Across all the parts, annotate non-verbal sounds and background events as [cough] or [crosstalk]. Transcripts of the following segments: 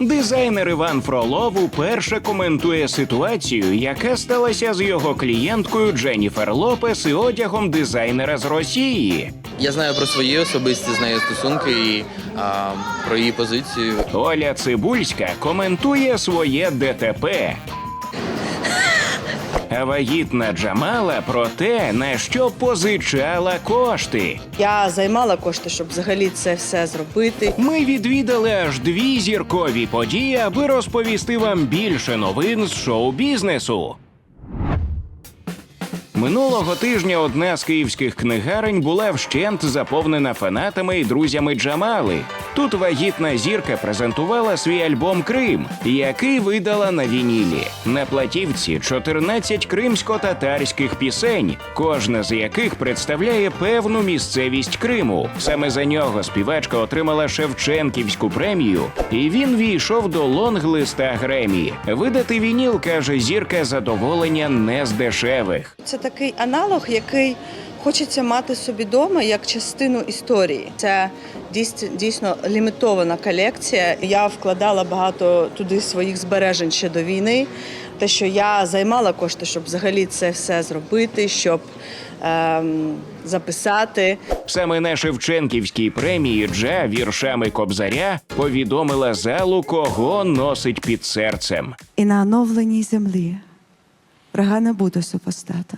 Дизайнер Іван Фролов уперше коментує ситуацію, яка сталася з його клієнткою Дженніфер Лопес і одягом дизайнера з Росії. Я знаю про свої особисті з нею стосунки і а, про її позицію. Оля Цибульська коментує своє ДТП. Вагітна Джамала про те, на що позичала кошти. Я займала кошти, щоб взагалі це все зробити. Ми відвідали аж дві зіркові події, аби розповісти вам більше новин з шоу-бізнесу. Минулого тижня одна з київських книгарень була вщент заповнена фанатами і друзями Джамали. Тут вагітна зірка презентувала свій альбом Крим, який видала на вінілі. На платівці 14 кримсько-татарських пісень, кожна з яких представляє певну місцевість Криму. Саме за нього співачка отримала Шевченківську премію, і він війшов до лонг-листа Гремі. Видати вініл каже зірка задоволення не з дешевих. Це такий аналог, який хочеться мати собі вдома як частину історії. Це дійсно, дійсно лімітована колекція. Я вкладала багато туди своїх збережень ще до війни. Те, що я займала кошти, щоб взагалі це все зробити, щоб ем, записати. Саме на Шевченківській премії Джа віршами Кобзаря повідомила залу, кого носить під серцем. І на оновленій землі врага не буде супостата,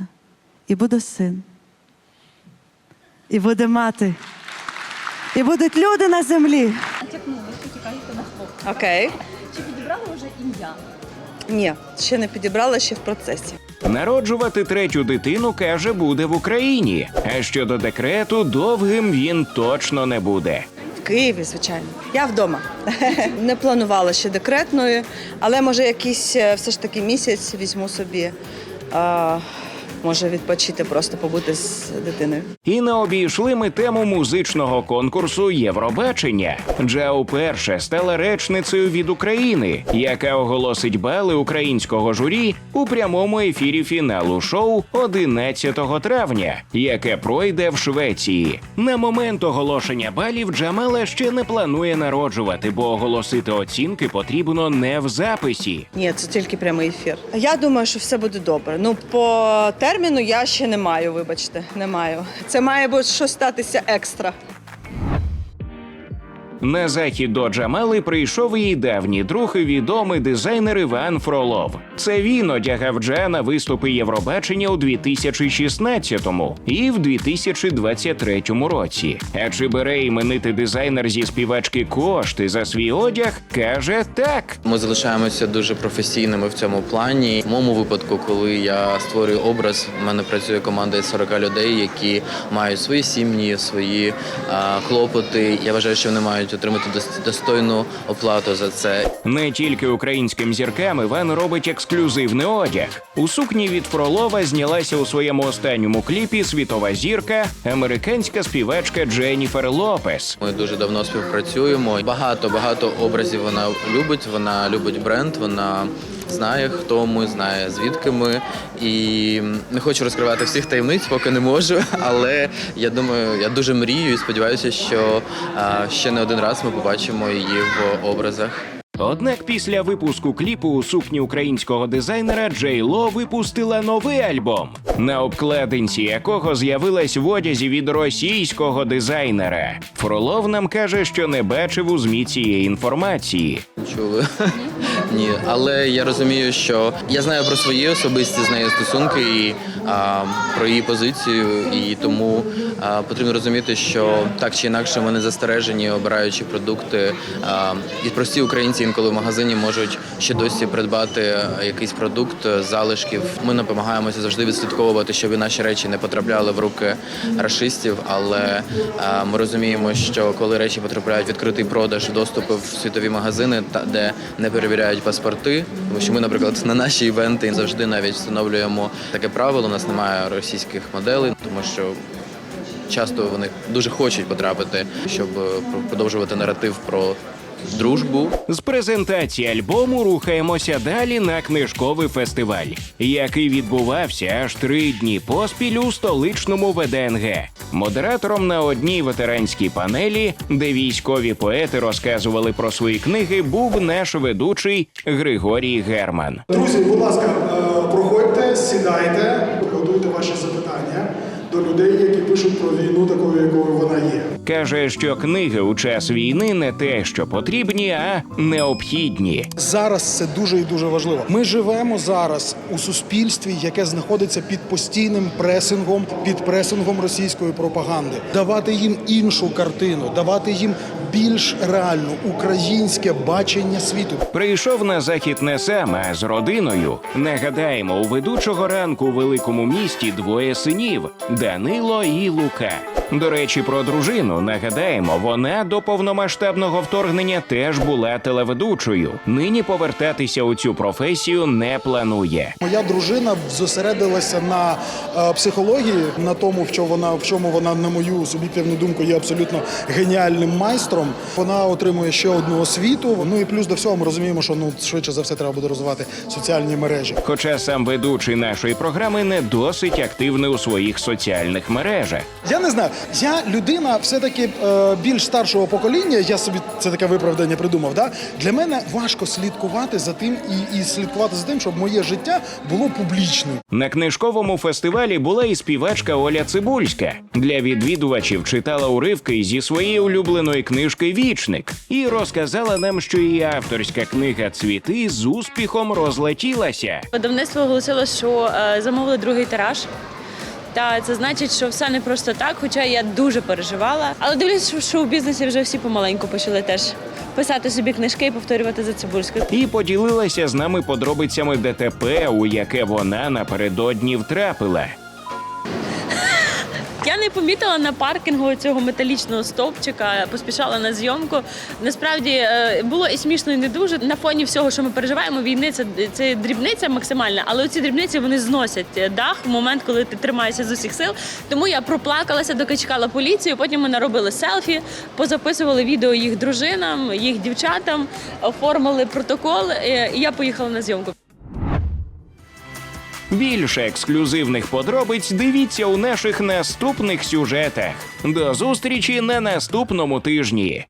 і буде син, і буде мати, і будуть люди на землі. Окей. Чи підібрали вже ім'я? Ні, ще не підібрала, ще в процесі. Народжувати третю дитину каже буде в Україні. А щодо декрету, довгим він точно не буде. В Києві, звичайно. Я вдома. [laughs] Не планувала ще декретної, але може якийсь е, все ж таки місяць візьму собі. А, може відпочити, просто побути з дитиною. І не обійшли ми тему музичного конкурсу Євробачення. Джа уперше стала речницею від України, яка оголосить бали українського журі у прямому ефірі фіналу шоу 11 травня, яке пройде в Швеції. На момент оголошення балів Джамала ще не планує народжувати, бо оголосити оцінки потрібно не в записі. Ні, це тільки прямий ефір. Я думаю, що все буде добре. Ну, по терміну я ще не маю, вибачте, не маю. Це має бути щось статися екстра. На захід до Джамали прийшов її давній друг і відомий дизайнер Іван Фролов. Це він одягав Джа на виступи Євробачення у 2016-му і в 2023 році. А чи бере іменитий дизайнер зі співачки кошти за свій одяг? каже так. Ми залишаємося дуже професійними в цьому плані. В моєму випадку, коли я створюю образ, в мене працює команда із 40 людей, які мають свої сім'ї, свої а, хлопоти. Я вважаю, що вони мають отримати дос- достойну оплату за це. Не тільки українським зіркам Іван робить ексклюзивний одяг. У сукні від Фролова знялася у своєму останньому кліпі світова зірка, американська співачка Дженніфер Лопес. Ми дуже давно співпрацюємо. Багато багато образів вона любить. Вона любить бренд. Вона знає, хто ми, знає звідки ми. І не хочу розкривати всіх таємниць, поки не можу. [laughs] Але я думаю, я дуже мрію і сподіваюся, що ще не один раз ми побачимо її в образах. Однак після випуску кліпу у сукні українського дизайнера Джей Ло випустила новий альбом, на обкладинці якого з'явилась в одязі від російського дизайнера. Фролов нам каже, що не бачив у змі цієї інформації. Чули? [laughs] Ні, але я розумію, що я знаю про свої особисті з нею стосунки і а, про її позицію, і тому а, потрібно розуміти, що так чи інакше вони застережені, обираючи продукти. А, і прості українці інколи в магазині можуть ще досі придбати якийсь продукт залишків. Ми намагаємося завжди відслідковувати, щоб наші речі не потрапляли в руки рашистів. Але а, ми розуміємо, що коли речі потрапляють в відкритий продаж, доступи в світові магазини, та де не перевіряють паспорти, тому що ми, наприклад, на наші івенти завжди навіть встановлюємо таке правило. У нас немає російських моделей, тому що. Часто вони дуже хочуть потрапити, щоб е, продовжувати наратив про дружбу. З презентації альбому рухаємося далі на книжковий фестиваль, який відбувався аж три дні поспіль у столичному ВДНГ. Модератором на одній ветеранській панелі, де військові поети розказували про свої книги, був наш ведучий Григорій Герман. Друзі, будь ласка, е, проходьте, сідайте, приготуйте ваші запитання до людей, які пишуть про війну такою, якою вона є. Каже, що книги у час війни не те, що потрібні, а необхідні. Зараз це дуже і дуже важливо. Ми живемо зараз у суспільстві, яке знаходиться під постійним пресингом, під пресингом російської пропаганди. Давати їм іншу картину, давати їм більш реальну українське бачення світу. Прийшов на захід не сам, а з родиною. Не гадаємо у ведучого ранку у великому місті двоє синів Данило і Лука. До речі, про дружину нагадаємо, вона до повномасштабного вторгнення теж була телеведучою. Нині повертатися у цю професію не планує. Моя дружина зосередилася на е, психології, на тому, в чому вона в чому вона, на мою суб'єктивну думку, є абсолютно геніальним майстром. Вона отримує ще одну освіту. Ну і плюс до всього ми розуміємо, що ну швидше за все треба буде розвивати соціальні мережі. Хоча сам ведучий нашої програми не досить активний у своїх соціальних мережах. Я не знаю. Я людина все-таки е, більш старшого покоління. Я собі це таке виправдання придумав. Да? Для мене важко слідкувати за тим і, і слідкувати за тим, щоб моє життя було публічним. На книжковому фестивалі була і співачка Оля Цибульська. Для відвідувачів читала уривки зі своєї улюбленої книжки Вічник і розказала нам, що її авторська книга Цвіти з успіхом розлетілася. Видавництво оголосило, що е, замовили другий тираж. Та це значить, що все не просто так, хоча я дуже переживала. Але дивлюсь, що в шоу-бізнесі вже всі помаленьку почали теж писати собі книжки і повторювати за Цибульську. І поділилася з нами подробицями ДТП, у яке вона напередодні втрапила. Я не помітила на паркінгу цього металічного стовпчика, поспішала на зйомку. Насправді е, було і смішно, і не дуже. На фоні всього, що ми переживаємо, війни це, це дрібниця максимальна, але оці дрібниці вони зносять дах в момент, коли ти тримаєшся з усіх сил. Тому я проплакалася, доки чекала поліцію. Потім ми наробили селфі, позаписували відео їх дружинам, їх дівчатам, оформили протокол. е, І я поїхала на зйомку. Більше ексклюзивних подробиць дивіться у наших наступних сюжетах. До зустрічі на наступному тижні.